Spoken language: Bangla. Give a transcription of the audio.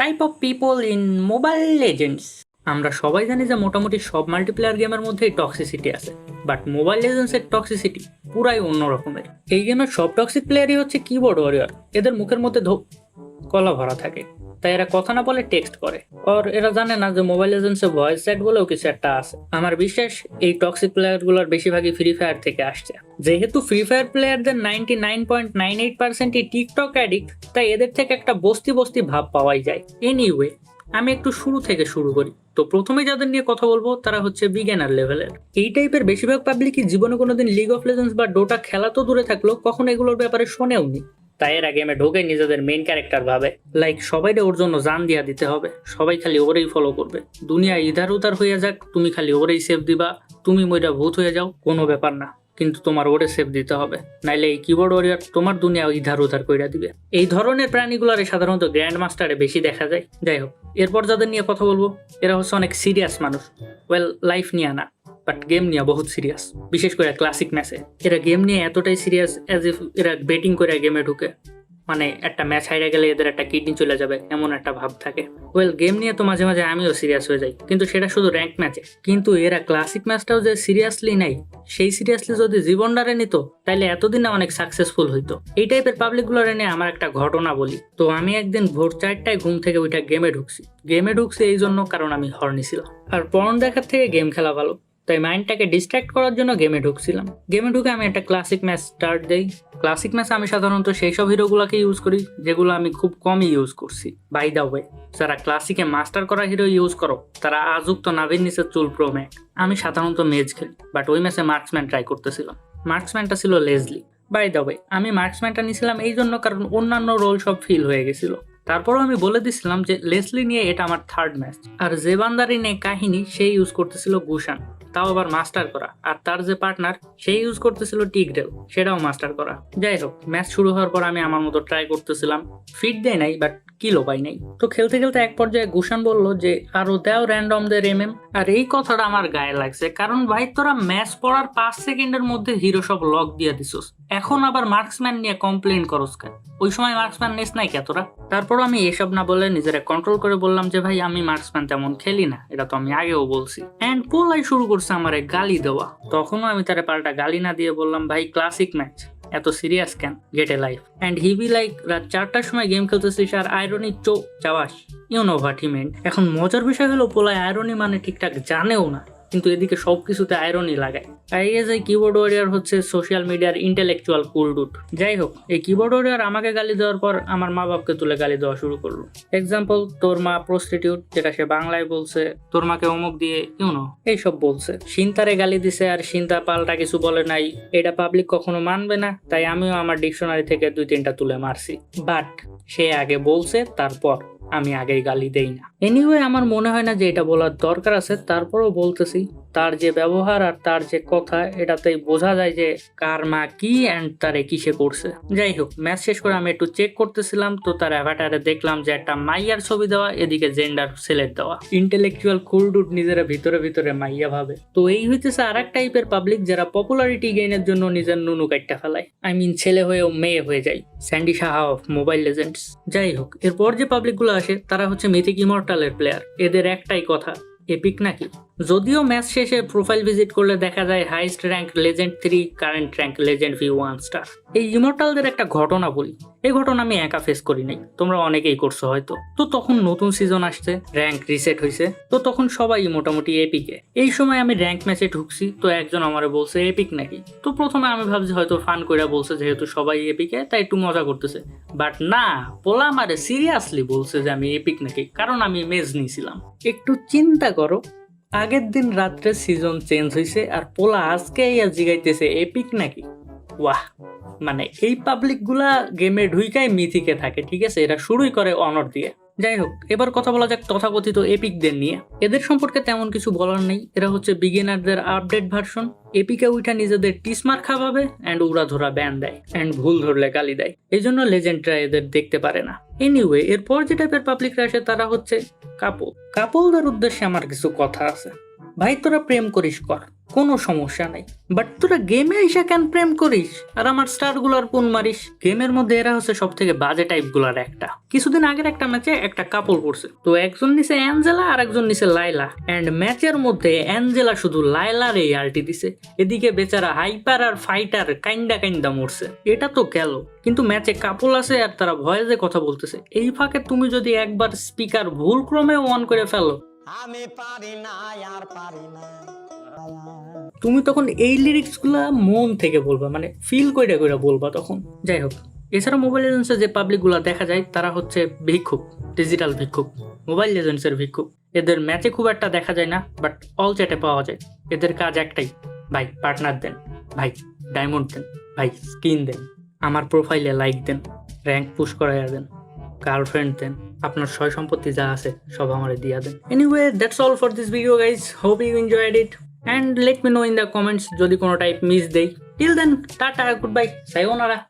Type of people in Mobile Legends আমরা সবাই জানি যে মোটামুটি সব মাল্টিপ্লেয়ার গেমের মধ্যেই টক্সিসিটি আছে বাট মোবাইল লেজেন্ডসের টক্সিসিটি পুরাই অন্য রকমের এই গেমের সব টক্সিক প্লেয়ারই হচ্ছে কিবোর্ড ওয়ারিয়ার এদের মুখের মধ্যে কলা ভরা থাকে। তাই এরা কথা না বলে টেক্সট করে। আর এরা জানে না যে মোবাইল এজেন্সে ভয়েস চ্যাট বলেও কিছু একটা আছে। আমার বিশ্বাস এই টক্সিক প্লেয়ারগুলোর বেশিরভাগই ফ্রি ফায়ার থেকে আসছে। যেহেতু ফ্রি ফায়ার প্লেয়ারদের ninety nine point nine eight পার্সেন্টই টিকটক অ্যাডিক্ট তাই এদের থেকে একটা বস্তি বস্তি ভাব পাওয়াই যায়। এনিওয়ে আমি একটু শুরু থেকে শুরু করি। তো প্রথমে যাদের নিয়ে কথা বলব, তারা হচ্ছে বিজ্ঞানার লেভেলের এই টাইপের বেশিরভাগ পাবলিকই জীবনে কোনোদিন লিগ অফ লেজেন্ডস বা ডোটা খেলা তো দূরে থাকল কখনো এগুলোর ব্যাপারে শোনেও নি তাই এরা গেমে ঢোকে নিজেদের মেইন ক্যারেক্টার ভাবে। লাইক সবাইরে ওর জন্য জান দিয়া দিতে হবে। সবাই খালি ওরেই ফলো করবে। দুনিয়া ইধার উধার হইয়া যাক, তুমি খালি ওরেই সেভ দিবা। তুমি মইরা ভূত হয়ে যাও, কোনো ব্যাপার না। কিন্তু তোমার ওরে সেভ দিতে হবে। নাইলে এই কিবোর্ড ওরিয়ার তোমার দুনিয়া ইধার উধার কইরা দিবে। এই ধরনের প্রাণীগুলারে সাধারণত গ্র্যান্ড মাস্টারে বেশি দেখা যায়। যাই হোক, এরপর যাদের নিয়ে কথা বলব, এরা হচ্ছে অনেক সিরিয়াস মানুষ। ওয়েল লাইফ নিয়ে না। বাট গেম নিয়ে বহুত সিরিয়াস বিশেষ করে ক্লাসিক ম্যাচে এরা গেম নিয়ে এতটাই সিরিয়াস অ্যাজ ইফ এরা বেটিং করে গেমে ঢুকে। মানে একটা ম্যাচ হাইরে গেলে এদের একটা কিডনি চলে যাবে, এমন একটা ভাব থাকে। ওয়েল গেম নিয়ে তো মাঝে মাঝে আমিও সিরিয়াস হয়ে যাই, কিন্তু সেটা শুধু র্যাঙ্ক ম্যাচে কিন্তু এরা ক্লাসিক ম্যাচটাও যে সিরিয়াসলি নাই সেই সিরিয়াসলি যদি জীবনটারে নিত তাহলে এতদিনে অনেক সাকসেসফুল হইতো। এই টাইপের পাবলিকগুলোরে নিয়ে আমার একটা ঘটনা বলি। তো আমি একদিন ভোর চারটায় ঘুম থেকে ওইটা গেমে ঢুকছি। গেমে ঢুকছি এই জন্য কারণ আমি হর্নি ছিলাম। আর পর্ন দেখার থেকে গেম খেলা ভালো। তাই মাইন্ডটাকে ডিস্ট্র্যাক্ট করার জন্য গেমে ঢুকছিলাম। গেমে ঢুকে আমি একটা ক্লাসিক ম্যাচ স্টার্ট দেই। ক্লাসিক ম্যাচ আমি সাধারণত সেই সব হিরোগুলোকে ইউজ করি, যেগুলো আমি খুব কমই ইউজ করছি। বাই দা ওয়ে যারা ক্লাসিকে মাস্টার করা হিরো ইউজ করো, তারা আজুক্ত নাভির নিচে চুল প্রো ম্যাক আমি সাধারণত মেজ খেলি বাট ওই ম্যাচে মার্কসম্যান ট্রাই করতেছিলাম। মার্কসম্যানটা ছিল লেজলি বাই দা ওয়ে আমি মার্কসম্যানটা নিয়েছিলাম এই জন্য কারণ অন্যান্য রোল সব ফিল হয়ে গেছিল। তারপরও আমি বলে দিছিলাম যে লেসলি নিয়ে এটা আমার থার্ড ম্যাচ আর যে বান্দারি নিয়ে কাহিনী, সেই ইউজ করতেছিল গুশান। তাও আবার মাস্টার করা। আর তার যে পার্টনার সেই ইউজ করতেছিল টিকডেল সেটাও মাস্টার করা। যাই হোক ম্যাচ শুরু হওয়ার পর আমি আমার মতো ট্রাই করতেছিলাম। ফিট দেয় নাই বাট কিলো পাই নাই? তো খেলতে খেলতে এক পর্যায়ে গুশান বলল যে, আরও দেও র্যান্ডমদের এম এম আর এই কথাটা আমার গায়ে লাগছে, কারণ ভাই, তোরা ম্যাচ পড়ার পাঁচ সেকেন্ডের মধ্যে হিরো সব লক দিয়ে দিছস। এখন আবার মার্কসম্যান নিয়ে কমপ্লেন করস কেন? ওই সময় মার্কসম্যান নেস নাই কে তোরা? তারপর আমি এসব না বলে নিজেরা কন্ট্রোল করে বললাম যে, ভাই, আমি মার্কসম্যান তেমন খেলি না, এটা তো আমি আগেও বলছি। অ্যান্ড পোলাই শুরু করছে আমারে গালি দেওয়া। তখনও আমি তারে পাল্টা গালি না দিয়ে বললাম, ভাই ক্লাসিক ম্যাচ এত সিরিয়াস কেন? Get a life and he be like রাত চারটার সময় গেম খেলতেছিস আর আয়রনি চো চাওয়াস you know what I meant know what he meant এখন মজার বিষয় হলো, পোলায় আয়রনি মানে ঠিকঠাক জানেও না। কিন্তু এদিকে সব কিছুতে আয়রনি লাগায়। আর এই যে কিবোর্ড ওয়ারিয়ার হচ্ছে সোশ্যাল মিডিয়ার ইন্টেলেকচুয়াল কুলডুট যাই হোক, এই কিবোর্ড ওয়ারিয়ার আমাকে গালি দেওয়ার পর আমার মা বাপকে তুলে গালি দেওয়া শুরু করল। এক্সাম্পল তোর মা প্রস্টিটিউট যেটা সে বাংলায় বলছে, তোর মাকে অমুক দিয়ে ইউনো এইসব বলছে। সিনতারে গালি দিছে আর সিনতা পাল্টা কিছু বলে নাই, এটা পাবলিক কখনো মানবে না, তাই আমিও আমার ডিকশনারি থেকে দুই তিনটা তুলে মারছি। বাট সে আগে বলছে, তারপর আমি আগেই গালি দেই না। এনিওয়ে আমার মনে হয় না যে এটা বলার দরকার আছে। তারপরও বলতেছি, তার যে ব্যবহার আর তার যে কথা, এটাতেই বোঝা যায় যে কার মা কি অ্যান্ড তারে কিসে করছে। যাই হোক, ম্যাচ শেষ করে আমি একটু চেক করতেছিলাম, তো তার অ্যাভাটারে দেখলাম যে একটা মাইয়ার ছবি দেওয়া, এদিকে জেন্ডার সিলেক্ট দেওয়া। ইন্টেলেকচুয়াল কুলডুট নিজেরা ভিতরে ভিতরে মাইয়া ভাবে। তো এই হইতেছে আর এক টাইপের পাবলিক যারা পপুলারিটি গেইনের জন্য নিজের নুনু কাটটা ফেলায়। আই মিন ছেলে হয়েও মেয়ে হয়ে যায়। Sandy Saha of Mobile Legends যাই হোক, এরপর যে পাবলিকগুলো আসে, তারা হচ্ছে মিথিক ইমর্টালের প্লেয়ার এদের একটাই কথা এপিক নাকি? যদিও ম্যাচ শেষে প্রোফাইল ভিজিট করলে দেখা যায় highest rank legend three current rank legend V one star এই ইমর্টালদের একটা ঘটনা বলি। এই ঘটনা আমি একা ফেস করি নাই। তোমরা অনেকেই করছ হয়তো। তো তখন নতুন সিজন আসছে র্যাঙ্ক রিসেট হয়েছে তো তখন সবাই মোটামুটি এপিকে এই সময় আমি র্যাঙ্ক ম্যাচে ঢুকছি, তো একজন আমার বলছে এপিক নাকি? তো প্রথমে আমি ভাবছি হয়তো ফান কইরা বলছে যেহেতু সবাই এপিকে তাই একটু মজা করতেছে। বাট না, পোলা আমারে সিরিয়াসলি বলছে যে আমি এপিক নাকি, কারণ আমি মেজ নিয়েছিলাম একটু চিন্তা করো আগের দিন রাত্রে সিজন চেঞ্জ হয়েছে আর পোলা আজকে ইয়া জিগাইতেছে এপিক নাকি? ওয়াহ মানে এই পাবলিকগুলা গেমে ঢুইকাই মিথিকে থাকে, ঠিক আছে? এরা শুরুই করে অনর দিয়ে। যাই হোক, এবার কথা বলা যাক তথাকথিত এপিকদের নিয়ে। এদের সম্পর্কে তেমন কিছু বলার নেই। এরা হচ্ছে বিগিনারদের আপডেট ভার্সন এপিকে উঠা নিজেদের টিসমার খাওয়াবে অ্যান্ড উড়া ধরা ব্যান দেয় অ্যান্ড ভুল ধরলে গালি দেয়। এই জন্য লেজেন্ডরা এদের দেখতে পারে না। এনিওয়ে এরপর যে টাইপের পাবলিকরা আসে তারা হচ্ছে কাপল। কাপলদের উদ্দেশ্যে আমার কিছু কথা আছে। ভাই, তোরা প্রেম করিস, কর। কোনো সমস্যা নাই। বাট তোরা গেমে এসে কেন প্রেম করিস? আর আমার স্টারগুলার পুন মারিস। গেমের মধ্যে এরা হচ্ছে সব থেকে বাজে টাইপগুলার একটা। কিছুদিন আগের একটা ম্যাচে একটা কাপড় পড়ছে তো একজন নিচে অ্যাঞ্জেলা আর একজন নিচে লাইলা অ্যান্ড ম্যাচের মধ্যে অ্যাঞ্জেলা শুধু লাইলার এই আলটি দিছে। এদিকে বেচারা হাইপার আর ফাইটার কাইন্ডা কাইন্ডা মরছে। এটা তো গেল। কিন্তু ম্যাচে কাপল আছে আর তারা ভয়েসে কথা বলতেছে। এই ফাঁকে তুমি যদি একবার স্পিকার ভুল ক্রমে অন করে ফেলো আমি পারি না, আর পারি না। তুমি তখন এই লিরিক্সগুলা মন থেকে বলবা মানে ফিল কইরা কইরা বলবা তখন? যাই হোক, এছাড়া মোবাইল লেজেন্সে যে পাবলিকগুলো দেখা যায়, তারা হচ্ছে ভিক্ষুক ডিজিটাল ভিক্ষুক মোবাইল লেজেন্সের ভিক্ষুক। এদের ম্যাচে খুব একটা দেখা যায় না বাট অল চ্যাটে পাওয়া যায়। এদের কাজ একটাই, ভাই পার্টনার দেন, ভাই ডায়মন্ড দেন, ভাই স্কিন দেন, আমার প্রোফাইলে লাইক দেন র্যাঙ্ক পুশ করাইয়া দেন। গার্লফ্রেন্ড দেন আপনার সয় সম্পত্তি যা আছে, সব আমারে দিয়া দেন। Anyway that's all for this video guys hope you enjoyed it and let me know in the comments যদি কোনো টাইপ মিস দেই। Till then ta-ta goodbye sayonara